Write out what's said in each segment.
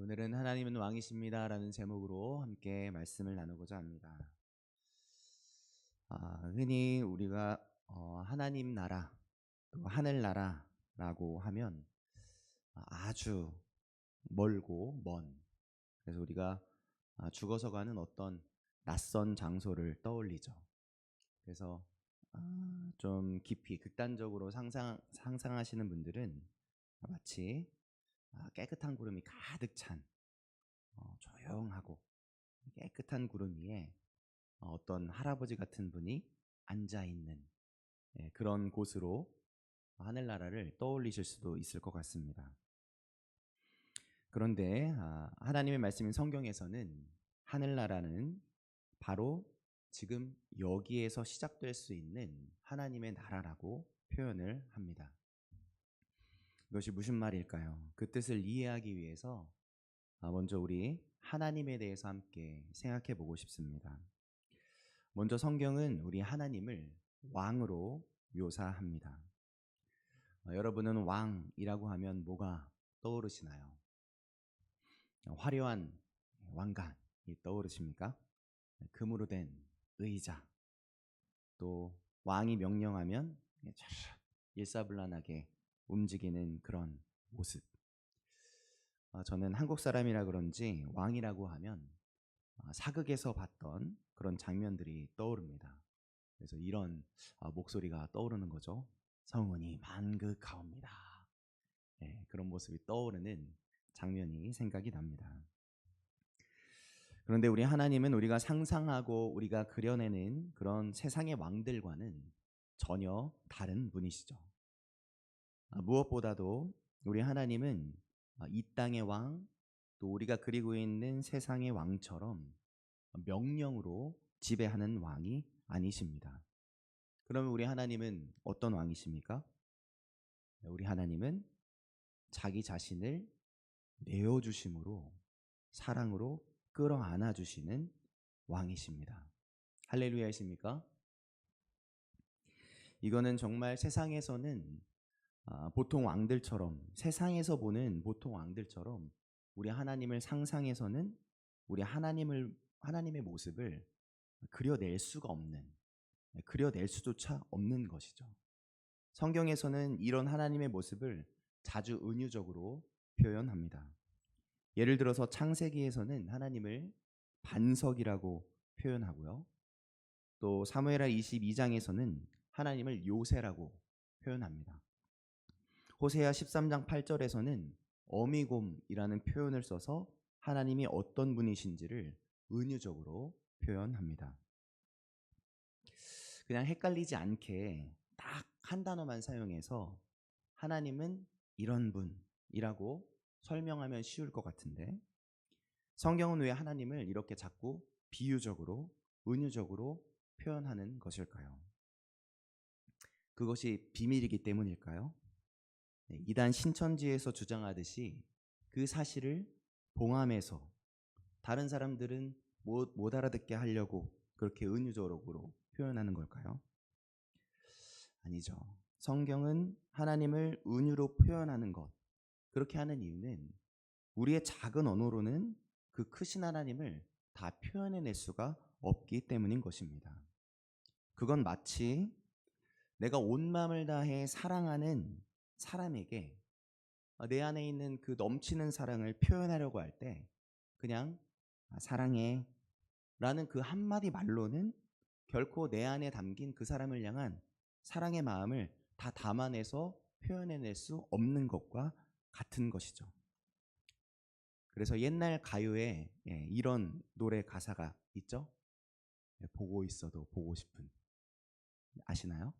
오늘은 하나님은 왕이십니다라는 제목으로 함께 말씀을 나누고자 합니다. 아, 흔히 우리가 어, 하나님 나라, 또 하늘 나라라고 하면 아주 멀고 먼 그래서 우리가 아, 죽어서 가는 어떤 낯선 장소를 떠올리죠. 그래서 아, 좀 깊이 극단적으로 상상 상상하시는 분들은 마치 아, 깨끗한 구름이 가득 찬 어, 조용하고 깨끗한 구름 위에 어, 어떤 할아버지 같은 분이 앉아 있는 예, 그런 곳으로 하늘나라를 떠올리실 수도 있을 것 같습니다. 그런데 아, 하나님의 말씀인 성경에서는 하늘나라는 바로 지금 여기에서 시작될 수 있는 하나님의 나라라고 표현을 합니다. 이것이 무슨 말일까요? 그 뜻을 이해하기 위해서 아, 먼저 우리 하나님에 대해서 함께 생각해 보고 싶습니다. 먼저 성경은 우리 하나님을 왕으로 묘사합니다. 어, 여러분은 왕이라고 하면 뭐가 떠오르시나요? 화려한 왕관이 떠오르십니까? 금으로 된 의자. 또 왕이 명령하면 일사불란하게 움직이는 그런 모습. 어, 저는 한국 사람이라 그런지 왕이라고 하면 어, 사극에서 봤던 그런 장면들이 떠오릅니다. 그래서 이런 어, 목소리가 떠오르는 거죠. 성은이 만극하옵니다. 네, 그런 모습이 떠오르는 장면이 생각이 납니다. 그런데 우리 하나님은 우리가 상상하고 우리가 그려내는 그런 세상의 왕들과는 전혀 다른 분이시죠. 아, 무엇보다도 우리 하나님은 아, 이 땅의 왕, 또 우리가 그리고 있는 세상의 왕처럼 명령으로 지배하는 왕이 아니십니다. 그러면 우리 하나님은 어떤 왕이십니까? 우리 하나님은 자기 자신을 내어주심으로 사랑으로 끌어안아 주시는 왕이십니다. 할렐루야이십니까? 이거는 정말 세상에서는 아, 보통 왕들처럼 세상에서 보는 보통 왕들처럼 우리 하나님을 상상해서는 우리 하나님을 하나님의 모습을 그려낼 수가 없는 그려낼 수조차 없는 것이죠. 성경에서는 이런 하나님의 모습을 자주 은유적으로 표현합니다. 예를 들어서 창세기에서는 하나님을 반석이라고 표현하고요. 또 사무엘하 22장에서는 하나님을 요새라고 표현합니다. 호세아 13장 8절에서는 어미곰이라는 표현을 써서 하나님이 어떤 분이신지를 은유적으로 표현합니다. 그냥 헷갈리지 않게 딱 한 단어만 사용해서 하나님은 이런 분이라고 설명하면 쉬울 것 같은데 성경은 왜 하나님을 이렇게 자꾸 비유적으로 은유적으로 표현하는 것일까요? 그것이 비밀이기 때문일까요? 네, 이단 신천지에서 주장하듯이 그 사실을 봉함해서 다른 사람들은 못, 못 알아듣게 하려고 그렇게 은유적으로 표현하는 걸까요? 아니죠. 성경은 하나님을 은유로 표현하는 것, 그렇게 하는 이유는 우리의 작은 언어로는 그 크신 하나님을 다 표현해낼 수가 없기 때문인 것입니다. 그건 마치 내가 온 마음을 다해 사랑하는 사람에게 어, 내 안에 있는 그 넘치는 사랑을 표현하려고 할 때 그냥 아, 사랑해 라는 그 한마디 말로는 결코 내 안에 담긴 그 사람을 향한 사랑의 마음을 다 담아내서 표현해낼 수 없는 것과 같은 것이죠. 그래서 옛날 가요에 예, 이런 노래 가사가 있죠. 예, 보고 있어도 보고 싶은 아시나요?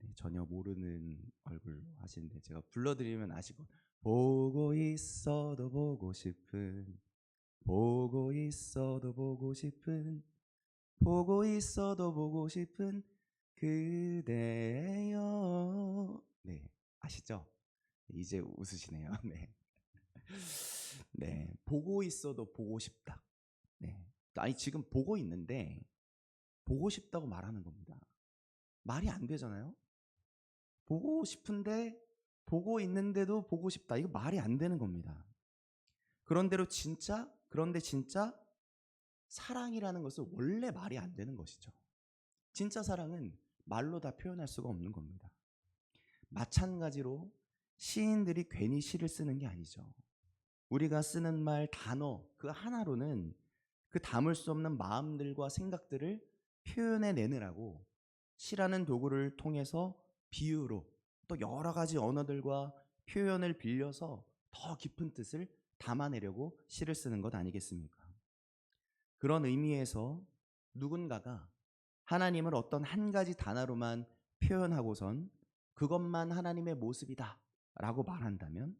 네, 전혀 모르는 얼굴로 하시는데 제가 불러드리면 아시고 보고 있어도 보고 싶은 보고 있어도 보고 싶은 보고 있어도 보고 싶은 그대여 네 아시죠? 이제 웃으시네요. 네. 네, 보고 있어도 보고 싶다. 네. 아니 지금 보고 있는데 보고 싶다고 말하는 겁니다. 말이 안 되잖아요. 보고 싶은데 보고 있는데도 보고 싶다. 이거 말이 안 되는 겁니다. 그런대로 진짜 그런데 진짜 사랑이라는 것은 원래 말이 안 되는 것이죠. 진짜 사랑은 말로 다 표현할 수가 없는 겁니다. 마찬가지로 시인들이 괜히 시를 쓰는 게 아니죠. 우리가 쓰는 말, 단어 그 하나로는 그 담을 수 없는 마음들과 생각들을 표현해 내느라고 시라는 도구를 통해서 비유로 또 여러 가지 언어들과 표현을 빌려서 더 깊은 뜻을 담아내려고 시를 쓰는 것 아니겠습니까? 그런 의미에서 누군가가 하나님을 어떤 한 가지 단어로만 표현하고선 그것만 하나님의 모습이다 라고 말한다면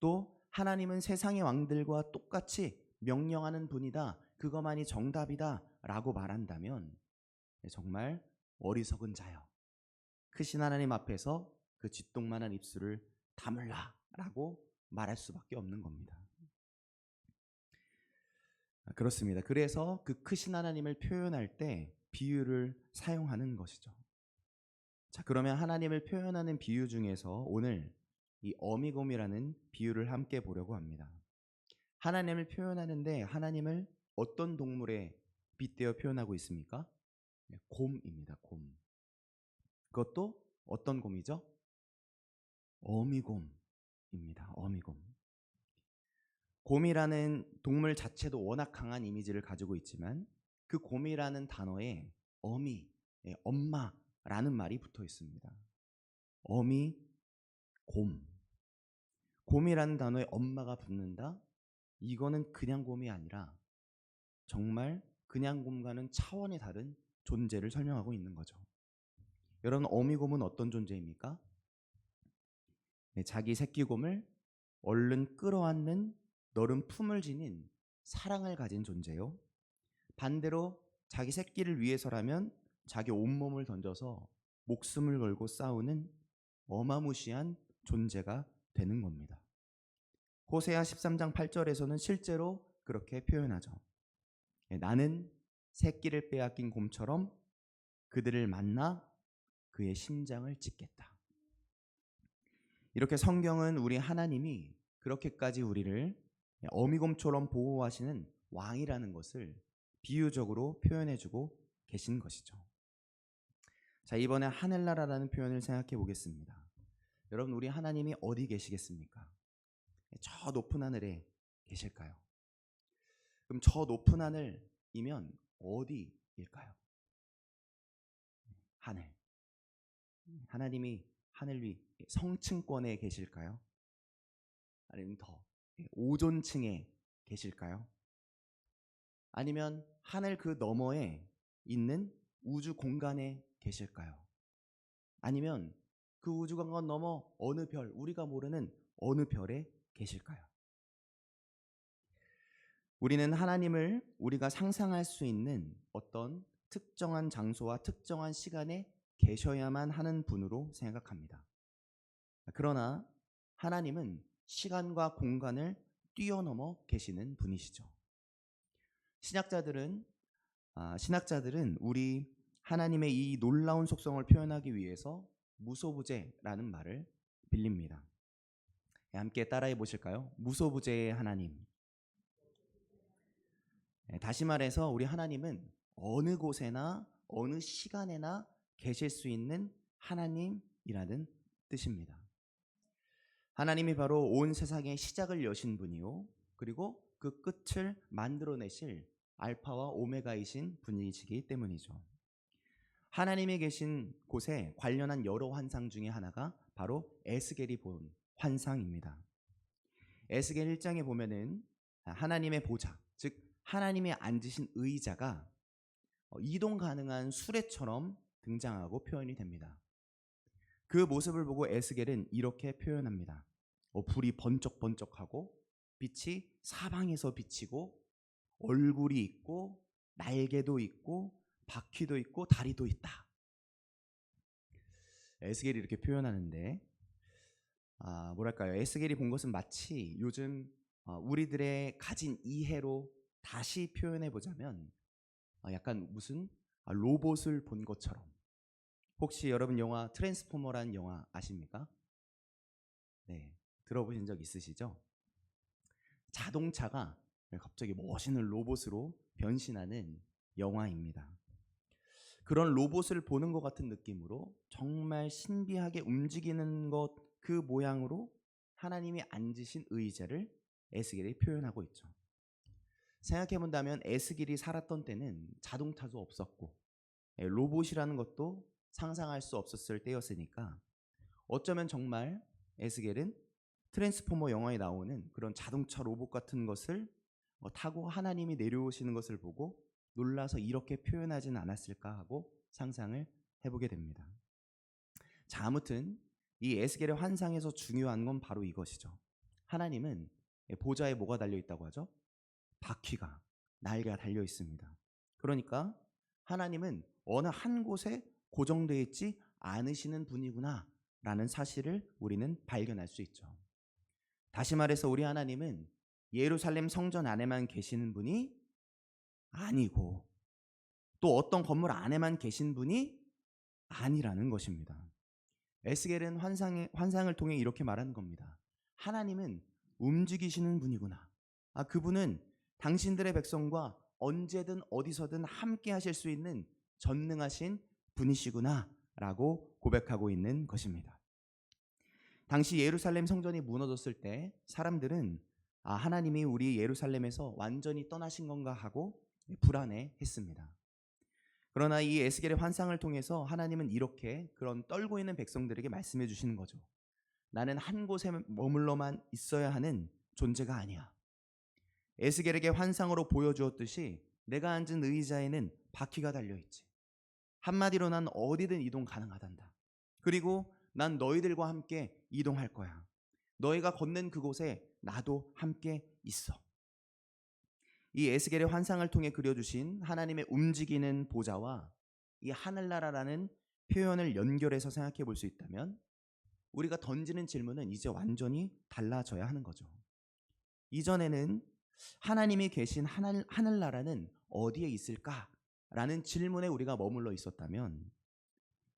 또 하나님은 세상의 왕들과 똑같이 명령하는 분이다. 그것만이 정답이다. 라고 말한다면 정말 어리석은 자여. 크신 하나님 앞에서 그 쥐똥만한 입술을 다물라. 라고 말할 수밖에 없는 겁니다. 아, 그렇습니다. 그래서 그 크신 하나님을 표현할 때 비유를 사용하는 것이죠. 자, 그러면 하나님을 표현하는 비유 중에서 오늘 이 어미곰이라는 비유를 함께 보려고 합니다. 하나님을 표현하는데 하나님을 어떤 동물에 빗대어 표현하고 있습니까? 네, 곰입니다. 곰. 그것도 어떤 곰이죠? 어미곰입니다. 어미곰. 곰이라는 동물 자체도 워낙 강한 이미지를 가지고 있지만 그 곰이라는 단어에 어미, 예, 엄마라는 말이 붙어 있습니다. 어미, 곰. 곰이라는 단어에 엄마가 붙는다? 이거는 그냥 곰이 아니라 정말 그냥 곰과는 차원이 다른 존재를 설명하고 있는 거죠. 여러분, 어미곰은 어떤 존재입니까? 네, 자기 새끼곰을 얼른 끌어안는 너른 품을 지닌 사랑을 가진 존재요. 반대로 자기 새끼를 위해서라면 자기 온몸을 던져서 목숨을 걸고 싸우는 어마무시한 존재가 되는 겁니다. 호세아 13장 8절에서는 실제로 그렇게 표현하죠. 예, 나는 새끼를 빼앗긴 곰처럼 그들을 만나 그의 심장을 찢겠다. 이렇게 성경은 우리 하나님이 그렇게까지 우리를 어미곰처럼 보호하시는 왕이라는 것을 비유적으로 표현해주고 계신 것이죠. 자, 이번에 하늘나라라는 표현을 생각해 보겠습니다. 여러분, 우리 하나님이 어디 계시겠습니까? 저 높은 하늘에 계실까요? 그럼 저 높은 하늘이면 어디일까요? 하늘. 하나님이 하늘 위 성층권에 계실까요? 아니면 더 오존층에 계실까요? 아니면 하늘 그 너머에 있는 우주 공간에 계실까요? 아니면 그 우주 공간 넘어 어느 별, 우리가 모르는 어느 별에 계실까요? 우리는 하나님을 우리가 상상할 수 있는 어떤 특정한 장소와 특정한 시간에 계셔야만 하는 분으로 생각합니다. 그러나 하나님은 시간과 공간을 뛰어넘어 계시는 분이시죠. 신학자들은 아, 신학자들은 우리 하나님의 이 놀라운 속성을 표현하기 위해서 무소부재라는 말을 빌립니다. 예, 함께 따라해 보실까요? 무소부재의 하나님. 예, 다시 말해서 우리 하나님은 어느 곳에나 어느 시간에나 계실 수 있는 하나님이라는 뜻입니다. 하나님이 바로 온 세상의 시작을 여신 분이요. 그리고 그 끝을 만들어내실 알파와 오메가이신 분이시기 때문이죠. 하나님이 계신 곳에 관련한 여러 환상 중에 하나가 바로 에스겔이 본 환상입니다. 에스겔 1장에 보면은 하나님의 보좌, 즉 하나님이 앉으신 의자가 이동 가능한 수레처럼 등장하고 표현이 됩니다. 그 모습을 보고 에스겔은 이렇게 표현합니다. 어, 불이 번쩍번쩍하고 빛이 사방에서 비치고 얼굴이 있고 날개도 있고 바퀴도 있고 다리도 있다. 에스겔이 이렇게 표현하는데 아, 뭐랄까요? 에스겔이 본 것은 마치 요즘 어, 우리들의 가진 이해로 다시 표현해 보자면 아, 약간 무슨 아, 로봇을 본 것처럼 혹시 여러분 영화 트랜스포머라는 영화 아십니까? 네, 들어보신 적 있으시죠? 자동차가 갑자기 멋있는 로봇으로 변신하는 영화입니다. 그런 로봇을 보는 것 같은 느낌으로 정말 신비하게 움직이는 것 그 모양으로 하나님이 앉으신 의자를 에스겔이 표현하고 있죠. 생각해 본다면 에스겔이 살았던 때는 자동차도 없었고 예, 로봇이라는 것도 상상할 수 없었을 때였으니까 어쩌면 정말 에스겔은 트랜스포머 영화에 나오는 그런 자동차 로봇 같은 것을 어, 타고 하나님이 내려오시는 것을 보고 놀라서 이렇게 표현하진 않았을까 하고 상상을 해보게 됩니다. 자, 아무튼 이 에스겔의 환상에서 중요한 건 바로 이것이죠. 하나님은 보좌에 뭐가 달려 있다고 하죠? 바퀴가 날개가 달려 있습니다. 그러니까 하나님은 어느 한 곳에 고정되어 있지 않으시는 분이구나 라는 사실을 우리는 발견할 수 있죠. 다시 말해서 우리 하나님은 예루살렘 성전 안에만 계시는 분이 아니고 또 어떤 건물 안에만 계신 분이 아니라는 것입니다. 에스겔은 환상의, 환상을 통해 이렇게 말하는 겁니다. 하나님은 움직이시는 분이구나. 아, 그분은 당신들의 백성과 언제든 어디서든 함께 하실 수 있는 전능하신 분이시구나. 라고 고백하고 있는 것입니다. 당시 예루살렘 성전이 무너졌을 때 사람들은 아, 하나님이 우리 예루살렘에서 완전히 떠나신 건가 하고 불안해 했습니다. 그러나 이 에스겔의 환상을 통해서 하나님은 이렇게 그런 떨고 있는 백성들에게 말씀해 주시는 거죠. 나는 한 곳에 머물러만 있어야 하는 존재가 아니야. 에스겔에게 환상으로 보여주었듯이 내가 앉은 의자에는 바퀴가 달려 있지. 한마디로 난 어디든 이동 가능하단다. 그리고 난 너희들과 함께 이동할 거야. 너희가 걷는 그곳에 나도 함께 있어. 이 에스겔의 환상을 통해 그려주신 하나님의 움직이는 보좌와 이 하늘나라라는 표현을 연결해서 생각해 볼 수 있다면 우리가 던지는 질문은 이제 완전히 달라져야 하는 거죠. 이전에는 하나님이 계신 하늘, 하늘나라는 어디에 있을까 라는 질문에 우리가 머물러 있었다면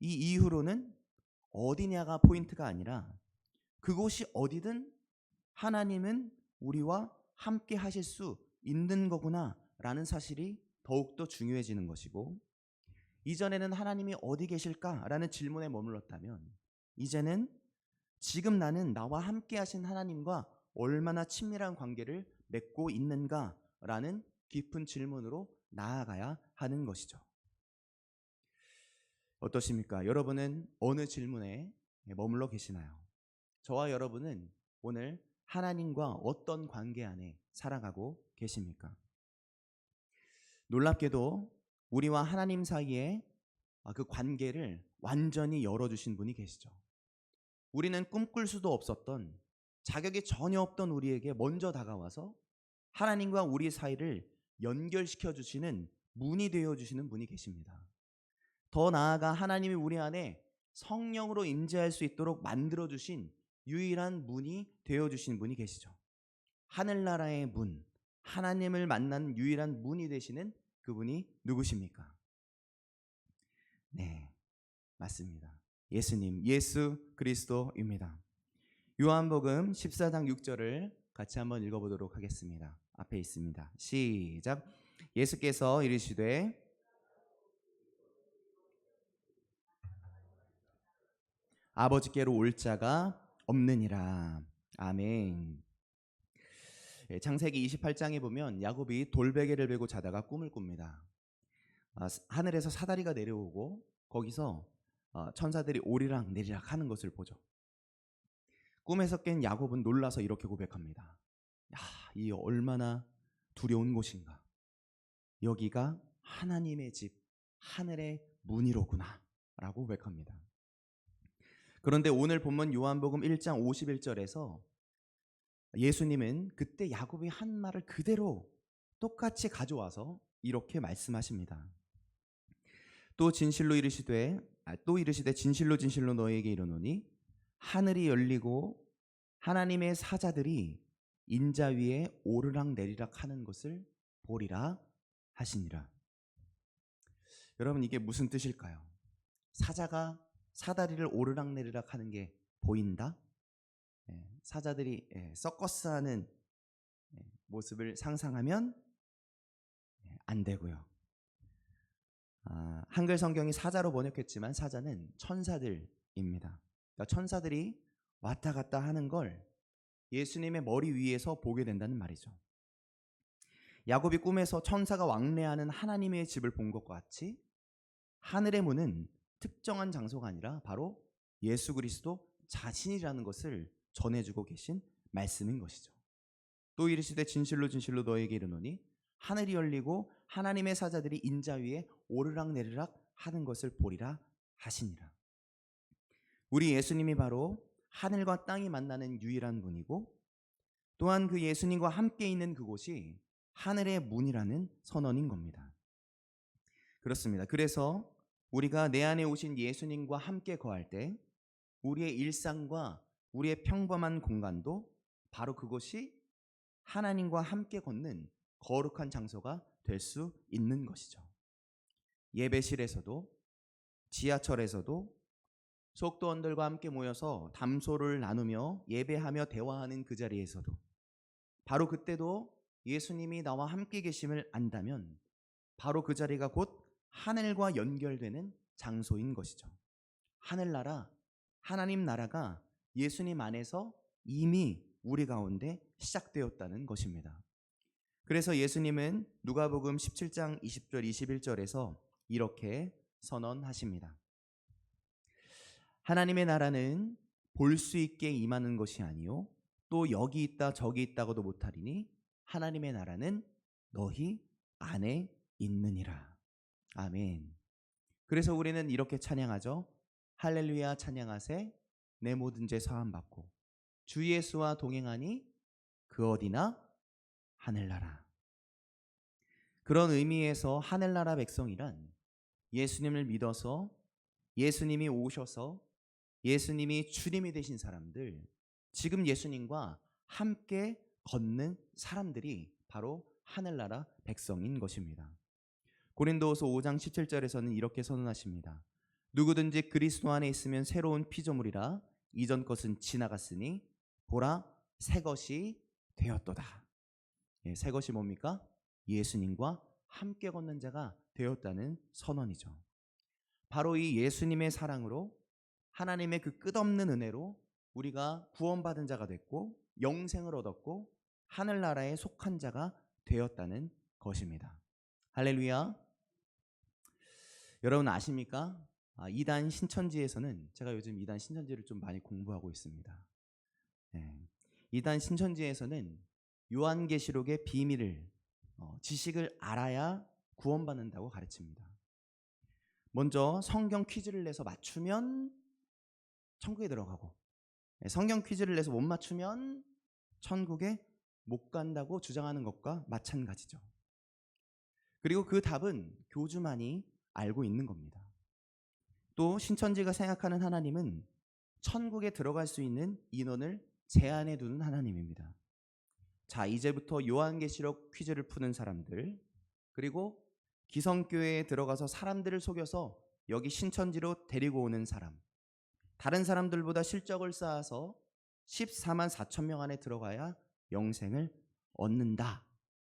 이 이후로는 어디냐가 포인트가 아니라 그곳이 어디든 하나님은 우리와 함께 하실 수 있는 거구나 라는 사실이 더욱더 중요해지는 것이고 이전에는 하나님이 어디 계실까 라는 질문에 머물렀다면 이제는 지금 나는 나와 함께 하신 하나님과 얼마나 친밀한 관계를 맺고 있는가 라는 깊은 질문으로 나아가야 하는 것이죠. 어떠십니까? 여러분은 어느 질문에 머물러 계시나요? 저와 여러분은 오늘 하나님과 어떤 관계 안에 살아가고 계십니까? 놀랍게도 우리와 하나님 사이에 그 관계를 완전히 열어주신 분이 계시죠. 우리는 꿈꿀 수도 없었던 자격이 전혀 없던 우리에게 먼저 다가와서 하나님과 우리 사이를 연결시켜 주시는 문이 되어 주시는 분이 계십니다. 더 나아가 하나님이 우리 안에 성령으로 임재할 수 있도록 만들어 주신 유일한 문이 되어 주신 분이 계시죠. 하늘나라의 문, 하나님을 만나는 유일한 문이 되시는 그분이 누구십니까? 네, 맞습니다. 예수님, 예수 그리스도입니다. 요한복음 14장 6절을 같이 한번 읽어보도록 하겠습니다. 앞에 있습니다. 시작. 예수께서 이르시되 아버지께로 올 자가 없느니라. 아멘. 예, 창세기 28장에 보면 야곱이 돌베개를 베고 자다가 꿈을 꿉니다. 아, 하늘에서 사다리가 내려오고 거기서 어, 천사들이 오리락 내리락 하는 것을 보죠. 꿈에서 깬 야곱은 놀라서 이렇게 고백합니다. 야, 이 얼마나 두려운 곳인가. 여기가 하나님의 집, 하늘의 문이로구나. 라고 고백합니다. 그런데 오늘 본문 요한복음 1장 51절에서 예수님은 그때 야곱이 한 말을 그대로 똑같이 가져와서 이렇게 말씀하십니다. 또 진실로 이르시되 아, 또 이르시되 진실로 진실로 너에게 이르노니 하늘이 열리고 하나님의 사자들이 인자 위에 오르락 내리락 하는 것을 보리라 하시니라. 여러분 이게 무슨 뜻일까요? 사자가 사다리를 오르락 내리락 하는 게 보인다? 예, 사자들이 예, 서커스 하는 예, 모습을 상상하면 예, 안 되고요. 아, 한글 성경이 사자로 번역했지만 사자는 천사들입니다. 그러니까 천사들이 왔다 갔다 하는 걸 예수님의 머리 위에서 보게 된다는 말이죠. 야곱이 꿈에서 천사가 왕래하는 하나님의 집을 본 것과 같이 하늘의 문은 특정한 장소가 아니라 바로 예수 그리스도 자신이라는 것을 전해주고 계신 말씀인 것이죠. 또 이르시되 진실로 진실로 너에게 이르노니 하늘이 열리고 하나님의 사자들이 인자 위에 오르락 내리락 하는 것을 보리라 하시니라. 우리 예수님이 바로 하늘과 땅이 만나는 유일한 분이고 또한 그 예수님과 함께 있는 그곳이 하늘의 문이라는 선언인 겁니다. 그렇습니다. 그래서 우리가 내 안에 오신 예수님과 함께 거할 때 우리의 일상과 우리의 평범한 공간도 바로 그것이 하나님과 함께 걷는 거룩한 장소가 될 수 있는 것이죠. 예배실에서도 지하철에서도 속도원들과 함께 모여서 담소를 나누며 예배하며 대화하는 그 자리에서도 바로 그때도 예수님이 나와 함께 계심을 안다면 바로 그 자리가 곧 하늘과 연결되는 장소인 것이죠. 하늘나라, 하나님 나라가 예수님 안에서 이미 우리 가운데 시작되었다는 것입니다. 그래서 예수님은 누가복음 17장 20절 21절에서 이렇게 선언하십니다. 하나님의 나라는 볼 수 있게 임하는 것이 아니요 또 여기 있다 저기 있다고도 못하리니 하나님의 나라는 너희 안에 있느니라. 아멘. 그래서 우리는 이렇게 찬양하죠. 할렐루야 찬양하세 내 모든 죄 사함 받고 주 예수와 동행하니 그 어디나 하늘나라. 그런 의미에서 하늘나라 백성이란 예수님을 믿어서 예수님이 오셔서 예수님이 주님이 되신 사람들, 지금 예수님과 함께 걷는 사람들이 바로 하늘나라 백성인 것입니다. 고린도후서 5장 17절에서는 이렇게 선언하십니다. 누구든지 그리스도 안에 있으면 새로운 피조물이라 이전 것은 지나갔으니 보라 새 것이 되었도다. 예, 새 것이 뭡니까? 예수님과 함께 걷는 자가 되었다는 선언이죠. 바로 이 예수님의 사랑으로 하나님의 그 끝없는 은혜로 우리가 구원받은 자가 됐고 영생을 얻었고 하늘나라에 속한 자가 되었다는 것입니다. 할렐루야. 여러분 아십니까? 아, 이단 신천지에서는 제가 요즘 이단 신천지를 좀 많이 공부하고 있습니다. 네. 이단 신천지에서는 요한계시록의 비밀을 어, 지식을 알아야 구원받는다고 가르칩니다. 먼저 성경 퀴즈를 내서 맞추면 천국에 들어가고 네, 성경 퀴즈를 내서 못 맞추면 천국에 못 간다고 주장하는 것과 마찬가지죠. 그리고 그 답은 교주만이 알고 있는 겁니다. 또 신천지가 생각하는 하나님은 천국에 들어갈 수 있는 인원을 제한해 두는 하나님입니다. 자, 이제부터 요한계시록 퀴즈를 푸는 사람들, 그리고 기성교회에 들어가서 사람들을 속여서 여기 신천지로 데리고 오는 사람, 다른 사람들보다 실적을 쌓아서 14만 4천 명 안에 들어가야 영생을 얻는다.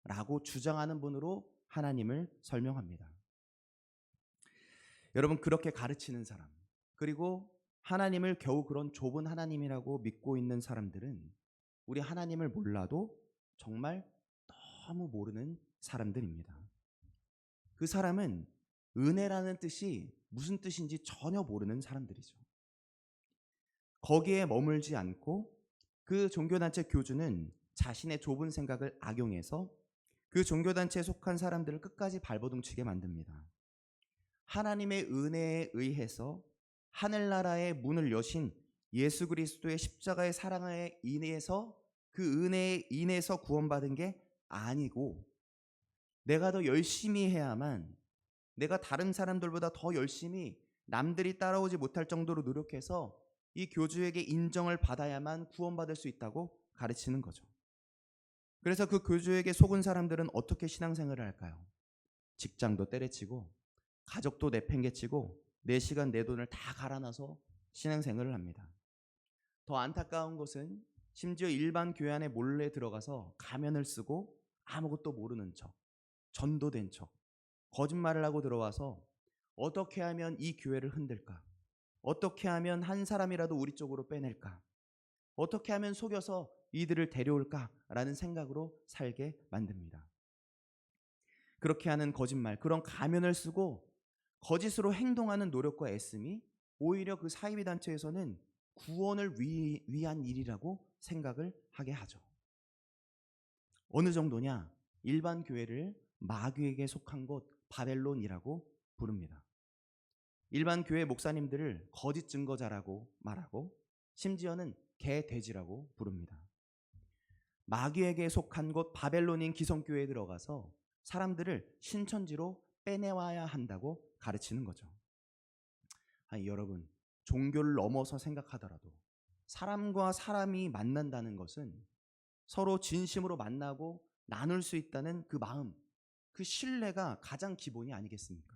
라고 주장하는 분으로 하나님을 설명합니다. 여러분, 그렇게 가르치는 사람, 그리고 하나님을 겨우 그런 좁은 하나님이라고 믿고 있는 사람들은 우리 하나님을 몰라도 정말 너무 모르는 사람들입니다. 그 사람은 은혜라는 뜻이 무슨 뜻인지 전혀 모르는 사람들이죠. 거기에 머물지 않고 그 종교단체 교주는 자신의 좁은 생각을 악용해서 그 종교단체에 속한 사람들을 끝까지 발버둥치게 만듭니다. 하나님의 은혜에 의해서 하늘나라의 문을 여신 예수 그리스도의 십자가의 사랑에 인해서 그 은혜에 인해서 구원받은 게 아니고 내가 더 열심히 해야만 내가 다른 사람들보다 더 열심히 남들이 따라오지 못할 정도로 노력해서 이 교주에게 인정을 받아야만 구원받을 수 있다고 가르치는 거죠. 그래서 그 교주에게 속은 사람들은 어떻게 신앙생활을 할까요? 직장도 때려치고 가족도 내팽개치고 내 시간 내 돈을 다 갈아놔서 신앙생활을 합니다. 더 안타까운 것은 심지어 일반 교회 안에 몰래 들어가서 가면을 쓰고 아무것도 모르는 척, 전도된 척, 거짓말을 하고 들어와서 어떻게 하면 이 교회를 흔들까? 어떻게 하면 한 사람이라도 우리 쪽으로 빼낼까? 어떻게 하면 속여서 이들을 데려올까라는 생각으로 살게 만듭니다. 그렇게 하는 거짓말, 그런 가면을 쓰고 거짓으로 행동하는 노력과 애씀이 오히려 그 사이비 단체에서는 구원을 위, 위한 일이라고 생각을 하게 하죠. 어느 정도냐? 일반 교회를 마귀에게 속한 곳 바벨론이라고 부릅니다. 일반 교회 목사님들을 거짓 증거자라고 말하고 심지어는 개돼지라고 부릅니다. 마귀에게 속한 곳 바벨론인 기성교회에 들어가서 사람들을 신천지로 빼내와야 한다고 가르치는 거죠. 아니, 여러분, 종교를 넘어서 생각하더라도 사람과 사람이 만난다는 것은 서로 진심으로 만나고 나눌 수 있다는 그 마음, 그 신뢰가 가장 기본이 아니겠습니까?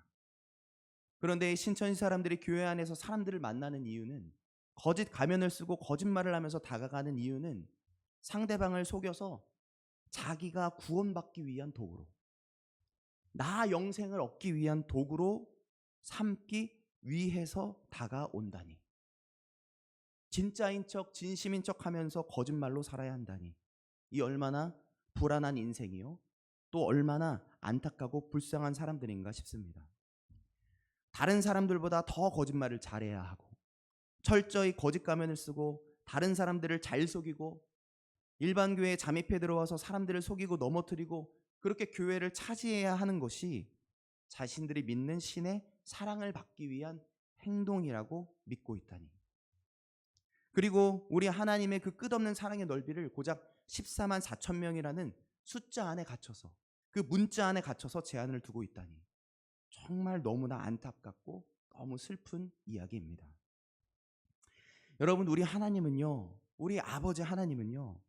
그런데 신천지 사람들이 교회 안에서 사람들을 만나는 이유는 거짓 가면을 쓰고 거짓말을 하면서 다가가는 이유는 상대방을 속여서 자기가 구원받기 위한 도구로 나 영생을 얻기 위한 도구로 삼기 위해서 다가온다니. 진짜인 척, 진심인 척 하면서 거짓말로 살아야 한다니. 이 얼마나 불안한 인생이요. 또 얼마나 안타깝고 불쌍한 사람들인가 싶습니다. 다른 사람들보다 더 거짓말을 잘해야 하고, 철저히 거짓 가면을 쓰고, 다른 사람들을 잘 속이고, 일반 교회에 잠입해 들어와서 사람들을 속이고 넘어뜨리고, 그렇게 교회를 차지해야 하는 것이 자신들이 믿는 신의 사랑을 받기 위한 행동이라고 믿고 있다니. 그리고 우리 하나님의 그 끝없는 사랑의 넓이를 고작 14만 4천 명이라는 숫자 안에 갇혀서 그 문자 안에 갇혀서 제한을 두고 있다니. 정말 너무나 안타깝고 너무 슬픈 이야기입니다. 여러분, 우리 하나님은요, 우리 아버지 하나님은요,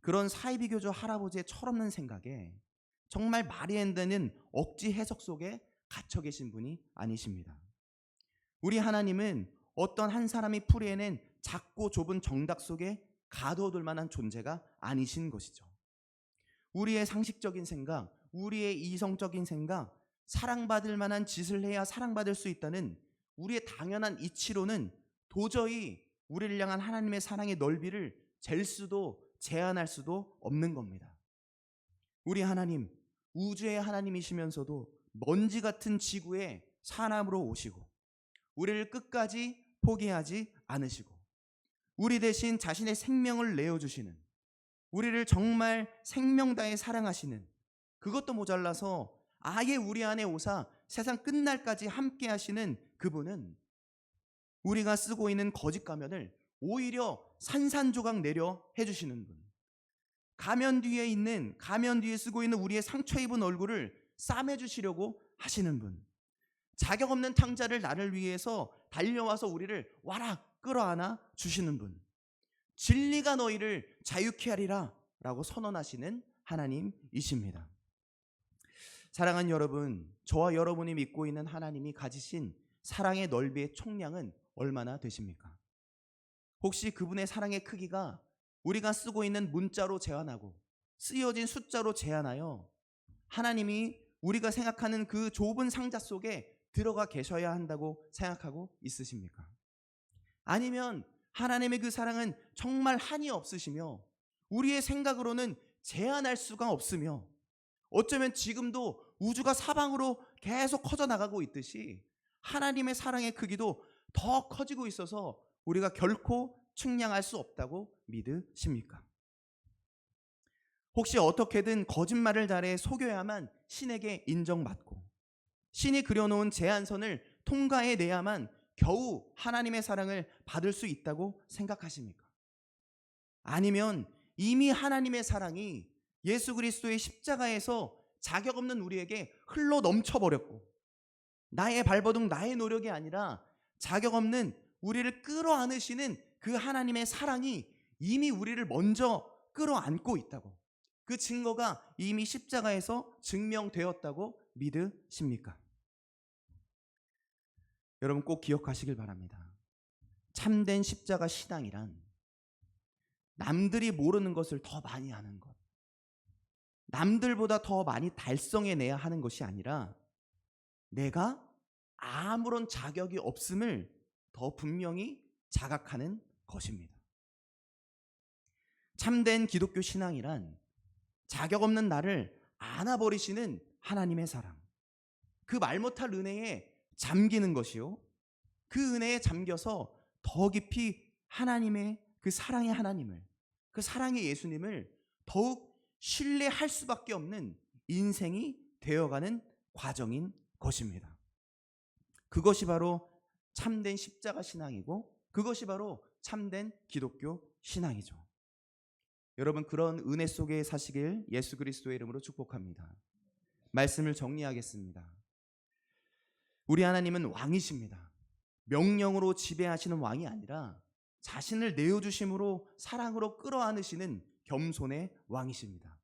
그런 사이비교조 할아버지의 철없는 생각에 정말 말이 안 되는 억지 해석 속에 갇혀 계신 분이 아니십니다. 우리 하나님은 어떤 한 사람이 풀이해낸 작고 좁은 정답 속에 가둬둘 만한 존재가 아니신 것이죠. 우리의 상식적인 생각, 우리의 이성적인 생각, 사랑받을 만한 짓을 해야 사랑받을 수 있다는 우리의 당연한 이치로는 도저히 우리를 향한 하나님의 사랑의 넓이를 잴 수도 제한할 수도 없는 겁니다. 우리 하나님, 우주의 하나님이시면서도 먼지 같은 지구에 사람으로 오시고 우리를 끝까지 포기하지 않으시고 우리 대신 자신의 생명을 내어 주시는 우리를 정말 생명 다해 사랑하시는 그것도 모자라서 아예 우리 안에 오사 세상 끝날까지 함께 하시는 그분은 우리가 쓰고 있는 거짓 가면을 오히려 산산조각 내려 해주시는 분. 가면 뒤에 있는, 가면 뒤에 쓰고 있는 우리의 상처 입은 얼굴을 싸매주시려고 하시는 분. 자격 없는 탕자를 나를 위해서 달려와서 우리를 와라 끌어안아 주시는 분. 진리가 너희를 자유케 하리라 라고 선언하시는 하나님이십니다. 사랑하는 여러분, 저와 여러분이 믿고 있는 하나님이 가지신 사랑의 넓이의 총량은 얼마나 되십니까? 혹시 그분의 사랑의 크기가 우리가 쓰고 있는 문자로 제한하고 쓰여진 숫자로 제한하여 하나님이 우리가 생각하는 그 좁은 상자 속에 들어가 계셔야 한다고 생각하고 있으십니까? 아니면 하나님의 그 사랑은 정말 한이 없으시며 우리의 생각으로는 제한할 수가 없으며 어쩌면 지금도 우주가 사방으로 계속 커져 나가고 있듯이 하나님의 사랑의 크기도 더 커지고 있어서 우리가 결코 측량할 수 없다고 믿으십니까? 혹시 어떻게든 거짓말을 잘해 속여야만 신에게 인정받고 신이 그려놓은 제한선을 통과해 내야만 겨우 하나님의 사랑을 받을 수 있다고 생각하십니까? 아니면 이미 하나님의 사랑이 예수 그리스도의 십자가에서 자격 없는 우리에게 흘러 넘쳐 버렸고 나의 발버둥 나의 노력이 아니라 자격 없는 우리를 끌어안으시는 그 하나님의 사랑이 이미 우리를 먼저 끌어안고 있다고 그 증거가 이미 십자가에서 증명되었다고 믿으십니까? 여러분 꼭 기억하시길 바랍니다. 참된 십자가 신앙이란 남들이 모르는 것을 더 많이 하는 것. 남들보다 더 많이 달성해내야 하는 것이 아니라 내가 아무런 자격이 없음을 더 분명히 자각하는 것입니다. 참된 기독교 신앙이란 자격 없는 나를 안아버리시는 하나님의 사랑. 그 말 못할 은혜에 잠기는 것이요. 그 은혜에 잠겨서 더 깊이 하나님의 그 사랑의 하나님을, 그 사랑의 예수님을 더욱 신뢰할 수밖에 없는 인생이 되어가는 과정인 것입니다. 그것이 바로 참된 십자가 신앙이고 그것이 바로 참된 기독교 신앙이죠. 여러분 그런 은혜 속에 사시길 예수 그리스도의 이름으로 축복합니다. 말씀을 정리하겠습니다. 우리 하나님은 왕이십니다. 명령으로 지배하시는 왕이 아니라 자신을 내어 주심으로 사랑으로 끌어안으시는 겸손의 왕이십니다.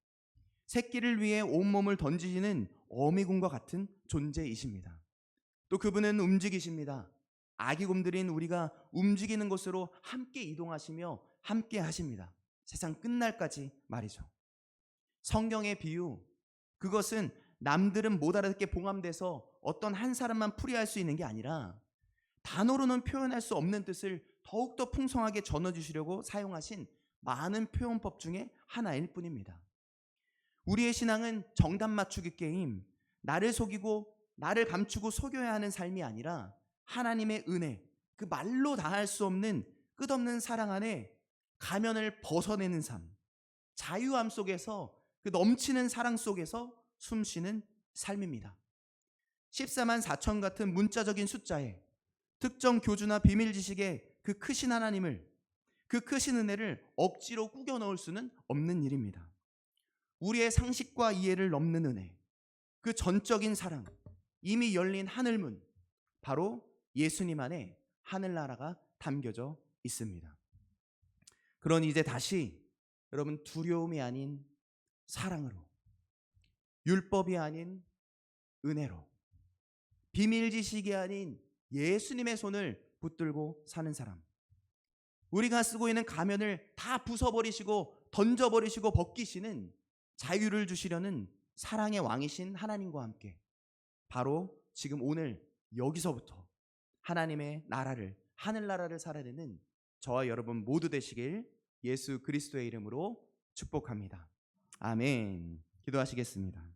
새끼를 위해 온몸을 던지시는 어미군과 같은 존재이십니다. 또 그분은 움직이십니다. 아기 곰들인 우리가 움직이는 곳으로 함께 이동하시며 함께 하십니다. 세상 끝날까지 말이죠. 성경의 비유, 그것은 남들은 못 알아듣게 봉함돼서 어떤 한 사람만 풀이할 수 있는 게 아니라 단어로는 표현할 수 없는 뜻을 더욱더 풍성하게 전해주시려고 사용하신 많은 표현법 중에 하나일 뿐입니다. 우리의 신앙은 정답 맞추기 게임, 나를 속이고 나를 감추고 속여야 하는 삶이 아니라 하나님의 은혜, 그 말로 다 할 수 없는 끝없는 사랑 안에 가면을 벗어내는 삶, 자유함 속에서 그 넘치는 사랑 속에서 숨쉬는 삶입니다. 14만 4천 같은 문자적인 숫자에 특정 교주나 비밀 지식의 그 크신 하나님을 그 크신 은혜를 억지로 꾸겨 넣을 수는 없는 일입니다. 우리의 상식과 이해를 넘는 은혜, 그 전적인 사랑, 이미 열린 하늘문, 바로 예수님 안에 하늘나라가 담겨져 있습니다. 그러니 이제 다시 여러분 두려움이 아닌 사랑으로, 율법이 아닌 은혜로, 비밀 지식이 아닌 예수님의 손을 붙들고 사는 사람. 우리가 쓰고 있는 가면을 다 부숴버리시고 던져버리시고 벗기시는 자유를 주시려는 사랑의 왕이신 하나님과 함께 바로 지금 오늘 여기서부터 하나님의 나라를 하늘나라를 살아야 되는 저와 여러분 모두 되시길 예수 그리스도의 이름으로 축복합니다. 아멘. 기도하시겠습니다.